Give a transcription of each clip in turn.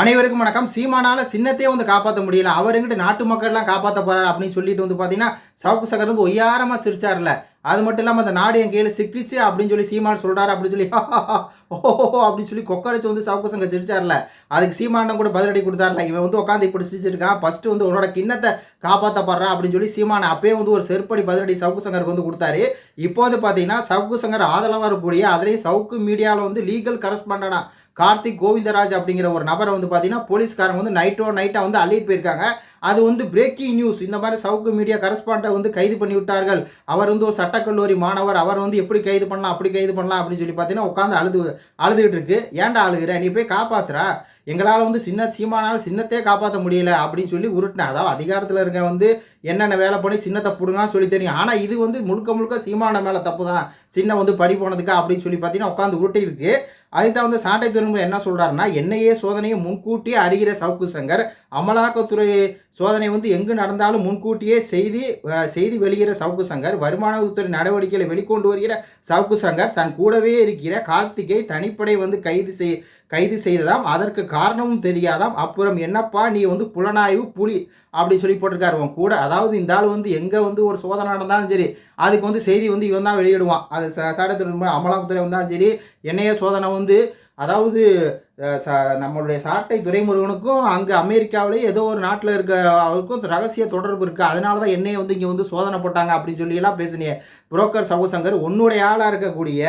அனைவருக்கும் வணக்கம். சீமானால சின்னத்தையே வந்து காப்பாற்ற முடியல. அவர் எங்கிட்ட நாட்டு மக்கள்லாம் காப்பாற்ற போறாரு அப்படின்னு சொல்லிட்டு வந்து பார்த்தீங்கன்னா சவுக்கு சகர் வந்து ஒய்யாரமாக சிரிச்சார்ல அது மட்டும் இல்லாமல் அந்த நாடு என் கையில் சிக்கிச்சு அப்படின்னு சொல்லி சீமான் சொல்கிறாரு அப்படின்னு சொல்லி ஓஹோ அப்படின்னு சொல்லி கொக்கரைச்சு வந்து சவுக்கு சங்கர் சிரிச்சார்ல அதுக்கு சீமானம் கூட பதிலடி கொடுத்தாருல இவன் வந்து உட்காந்து இப்படி சிரிச்சிருக்கான். ஃபஸ்ட்டு வந்து உன்னோட கிண்ணத்தை காப்பாற்றப்படுறான் அப்படின்னு சொல்லி சீமானை அப்பயே வந்து ஒரு செருப்படி பதிலடி சவுக்கு சங்கருக்கு வந்து கொடுத்தாரு. இப்போ வந்து பார்த்தீங்கன்னா சவுக்கு சங்கர் ஆதரவாக இருக்கக்கூடிய அதுலேயும் சவுக்கு மீடியாவில் வந்து லீகல் கரஸ்பாண்டடாக கார்த்திக் கோவிந்தராஜ் அப்படிங்கிற ஒரு நபரை வந்து பார்த்தீங்கன்னா போலீஸ்காரங்க வந்து நைட்டோ நைட்டாக வந்து அள்ளிட்டு போயிருக்காங்க. அது வந்து பிரேக்கிங் நியூஸ் இந்த மாதிரி சவுக்கு மீடியா கரஸ்பாண்டை வந்து கைது பண்ணி விட்டார்கள். அவர் வந்து ஒரு சட்டக்கல்லூரி மாணவர். அவர் வந்து எப்படி கைது பண்ணலாம் அப்படி கைது பண்ணலாம் அப்படின்னு சொல்லி பார்த்தீங்கன்னா உட்காந்து அழுது அழுதுகிட்டு இருக்கு. ஏன்டா அழுகிற? நீ போய் காப்பாத்துறா எங்களால் வந்து சின்ன சீமானால் சின்னத்தையே காப்பாற்ற முடியல அப்படின்னு சொல்லி உருட்டினேன். அதாவது அதிகாரத்தில் இருக்க வந்து என்னென்ன வேலை பண்ணி சின்னத்தை பிடுங்கன்னு சொல்லி தெரியும். ஆனால் இது வந்து முழுக்க முழுக்க சீமான மேலே தப்பு தான். சின்ன வந்து பறி போனதுக்கு அப்படின்னு சொல்லி பார்த்தீங்கன்னா உட்காந்து உருட்டிருக்கு அதுக்கு வந்து சாட்டை துறைமுறை என்ன சொல்கிறாருன்னா என்னையே சோதனையை முன்கூட்டியே அறிகிற சவுக்கு சங்கர் அமலாக்கத்துறை சோதனை வந்து எங்கு நடந்தாலும் முன்கூட்டியே செய்தி செய்தி வெளியிற சவுக்கு சங்கர் வருமானத்துறை நடவடிக்கைகளை வெளிக்கொண்டு வருகிற சவுக்கு சங்கர் தன் கூடவே இருக்கிற கார்த்திகை தனிப்படை வந்து கைது செய் கைது செய்ததாம். அதற்கு காரணமும் தெரியாதாம். அப்புறம் என்னப்பா நீ வந்து புலனாய்வு புலி அப்படி சொல்லி போட்டிருக்காரு. உன் கூட அதாவது இந்த ஆள் வந்து எங்கே வந்து ஒரு சோதனை நடந்தாலும் சரி அதுக்கு வந்து செய்தி வந்து இவன் தான் வெளியிடுவான். அது ச சட்டத்துறை அமலாக்கத்துறை வந்தாலும் சரி என்னைய சோதனை வந்து அதாவது ச நம்மளுடைய சாட்டை துரைமுருகனுக்கும் அங்கே அமெரிக்காவிலே ஏதோ ஒரு நாட்டில் இருக்க அவருக்கும் ரகசிய தொடர்பு இருக்குது அதனால தான் என்னையை வந்து இங்கே வந்து சோதனை போட்டாங்க அப்படின்னு சொல்லியெல்லாம் எல்லாம் புரோக்கர் சவுசங்கர் உன்னுடைய ஆளாக இருக்கக்கூடிய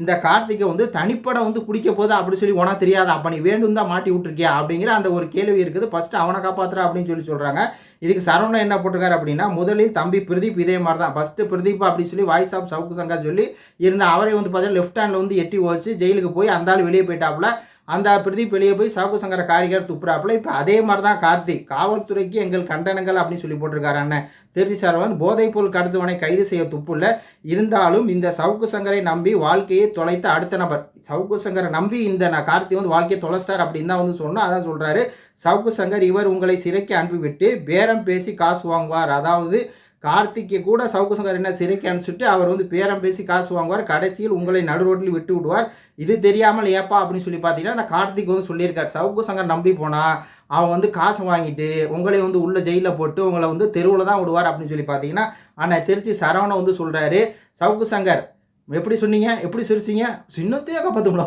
இந்த கார்த்திகை வந்து தனிப்படம் வந்து குடிக்க போகுது அப்படி சொல்லி உனக்கு தெரியாதா? அப்போ நீ வேண்டும் தான் மாட்டி விட்டுருக்கியா? அப்படிங்கிற அந்த ஒரு கேள்வி இருக்குது. ஃபஸ்ட்டு அவனை காப்பாற்றுறா அப்படின்னு சொல்லி சொல்கிறாங்க இதுக்கு சரவணன் என்ன போட்டிருக்காரு அப்படின்னா முதலில் தம்பி பிரதீப் இதே மாதிரி தான் ஃபஸ்ட்டு பிரதீப் அப்படின்னு சொல்லி வாய்ஸ் ஆஃப் சவுக்கு சங்கர் சொல்லி இருந்த அவரை வந்து பார்த்தீங்கன்னா லெஃப்ட் ஹேண்டில் வந்து எட்டி வச்சு ஜெயிலுக்கு போய் அந்த ஆள் வெளியே போயிட்டாப்புல. அந்த பிரதீப் வெளியே போய் சவுக்கு சங்கர காரிகர் துப்புறாப்புல. இப்போ அதே மாதிரி தான் கார்த்திக். காவல்துறைக்கு எங்கள் கண்டனங்கள் அப்படின்னு சொல்லி போட்டிருக்காரு அண்ணன். திருச்சி சரவன் போதைப்பொருள் கடத்துவனை கைது செய்ய துப்புள்ள இருந்தாலும் இந்த சவுக்கு சங்கரை நம்பி வாழ்க்கையை தொலைத்த அடுத்த நபர். சவுக்கு சங்கரை நம்பி இந்த நான் கார்த்தி வந்து வாழ்க்கையை தொலைச்சிட்டார் அப்படின்னு தான் வந்து சொன்னோம் அதான் சொல்கிறாரு சவுக்கு சங்கர் இவர் உங்களை சிறைக்கு அனுப்பிவிட்டு பேரம் பேசி காசு வாங்குவார். அதாவது கார்த்திக்கை கூட சவுக்கு சங்கர் என்ன சிறைக்கு அனுப்பிச்சுட்டு அவர் வந்து பேரம் பேசி காசு வாங்குவார். கடைசியில் உங்களை நடு ரோட்டில் விட்டு விடுவார். இது தெரியாமல் ஏப்பா அப்படின்னு சொல்லி பார்த்தீங்கன்னா அந்த கார்த்திக் வந்து சொல்லியிருக்கார். சவுக்கு சங்கர் நம்பி போனால் அவன் வந்து காசு வாங்கிட்டு உங்களை வந்து உள்ள ஜெயிலில் போட்டு உங்களை வந்து தெருவில் தான் விடுவார் அப்படின்னு சொல்லி பார்த்தீங்கன்னா ஆனால் திருச்சி சரவணை வந்து சொல்கிறாரு சவுக்கு சங்கர் எப்படி சொன்னீங்க? எப்படி சிரிச்சிங்க? சின்னத்தையே காப்பாற்றுங்களா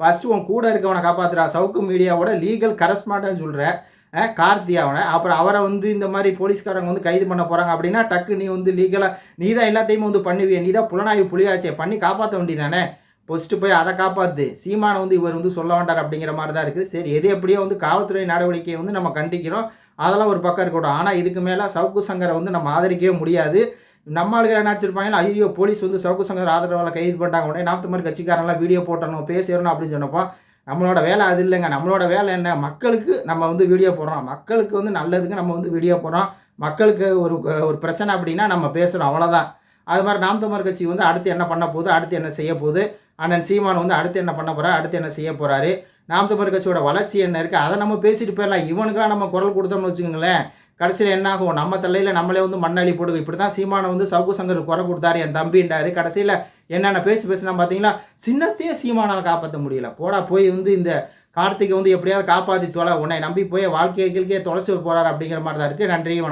ஃபஸ்ட்டு உன் கூட இருக்கவனை காப்பாற்றுறா சவுக்கு மீடியாவோட லீகல் கரஸ்பாண்டன்னு சொல்கிற கார்த்தி அவனை. அப்புறம் அவரை வந்து இந்த மாதிரி போலீஸ்காரங்க வந்து கைது பண்ண போகிறாங்க அப்படின்னா டக்கு நீ வந்து லீகலாக நீ தான் எல்லாத்தையுமே வந்து பண்ணுவிய. நீ தான் புலனாய்வு புலியாச்சே. பண்ணி காப்பாற்ற வேண்டியதானே ஃபஸ்ட்டு போய் அதை காப்பாற்று சீமானை வந்து இவர் வந்து சொல்ல வேண்டார் அப்படிங்கிற மாதிரி தான் இருக்குது. சரி எது எப்படியோ வந்து காவல்துறை நடவடிக்கையை வந்து நம்ம கண்டிக்கிறோம். அதெல்லாம் ஒரு பக்கம் இருக்கட்டும். ஆனால் இதுக்கு மேலே சவுக்கு சங்கரை வந்து நம்ம ஆதரிக்கவே முடியாது. நம்ம ஆளுங்க என்ன நினச்சிருப்பாங்க ஐயோ போலீஸ் வந்து சவுக்கு சங்கர் ஆதரவால் கைது பண்ணிட்டாங்க உடனே நாற்று மாதிரி கட்சிக்காரங்களாம் வீடியோ போட்டணும் பேசிடணும் அப்படின்னு சொன்னப்போ நம்மளோட வேலை அது இல்லைங்க. நம்மளோட வேலை என்ன? மக்களுக்கு நம்ம வந்து வீடியோ போடுறோம். மக்களுக்கு வந்து நல்லதுக்கு நம்ம வந்து வீடியோ போடுறோம். மக்களுக்கு ஒரு ஒரு பிரச்சனை அப்படின்னா நம்ம பேசுகிறோம் அவ்வளோதான் அது மாதிரி நாம் தமிழர் கட்சி வந்து அடுத்து என்ன பண்ண போகுது? அடுத்து என்ன செய்ய போகுது? அண்ணன் சீமான் வந்து அடுத்து என்ன பண்ண போகிறார் அடுத்து என்ன செய்ய போகிறாரு நாம் தமிழர் கட்சியோட வளர்ச்சி என்ன இருக்குது அதை நம்ம பேசிட்டு போயிடலாம். இவனுக்கெல்லாம் நம்ம குரல் கொடுத்தோம்னு வச்சுக்கோங்களேன். கடைசியில் என்ன ஆகும்? நம்ம தலையில் நம்மளே வந்து மண்ணள்ளி போடுவோம். இப்படி தான் சீமானை வந்து சவுக்கு சங்கர் குறை கொடுத்தாரு. என் தம்பின்றாரு. கடைசியில் என்னென்ன பேசி பேசினா பார்த்தீங்களா சின்னத்தையே சீமானால் காப்பாற்ற முடியல. போடா போய் வந்து இந்த கார்த்திகை வந்து எப்படியாவது காப்பாற்றி தொலை. உன்னை நம்பி போய் வாழ்க்கைகளுக்கே தொலைச்சி போகிறார் அப்படிங்கிற மாதிரி தான் இருக்குது நன்றி வணக்கம்.